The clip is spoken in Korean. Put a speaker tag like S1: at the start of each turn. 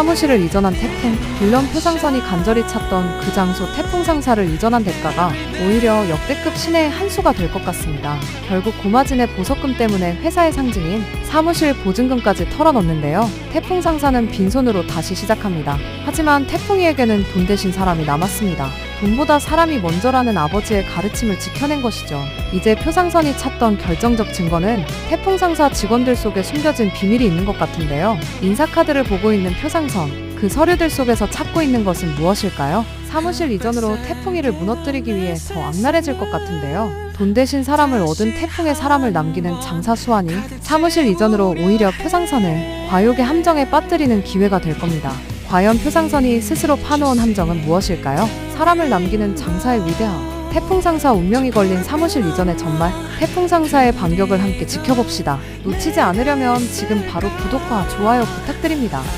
S1: 사무실을 이전한 태풍, 빌런 표상선이 간절히 찾던 그 장소 태풍 상사를 이전한 대가가 오히려 역대급 신의 한 수가 될 것 같습니다. 결국 고마진의 보석금 때문에 회사의 상징인 사무실 보증금까지 털어넣는데요. 태풍 상사는 빈손으로 다시 시작합니다. 하지만 태풍이에게는 돈 대신 사람이 남았습니다. 돈보다 사람이 먼저라는 아버지의 가르침을 지켜낸 것이죠. 이제 표상선이 찾던 결정적 증거는 태풍 상사 직원들 속에 숨겨진 비밀이 있는 것 같은데요. 인사카드를 보고 있는 표상선, 그 서류들 속에서 찾고 있는 것은 무엇일까요? 사무실 이전으로 태풍이를 무너뜨리기 위해 더 악랄해질 것 같은데요. 돈 대신 사람을 얻은 태풍의 사람을 남기는 장사 수완이 사무실 이전으로 오히려 표상선을 과욕의 함정에 빠뜨리는 기회가 될 겁니다. 과연 표상선이 스스로 파놓은 함정은 무엇일까요? 사람을 남기는 장사의 위대함. 태풍상사 운명이 걸린 사무실 이전의 전말, 태풍상사의 반격을 함께 지켜봅시다. 놓치지 않으려면 지금 바로 구독과 좋아요 부탁드립니다.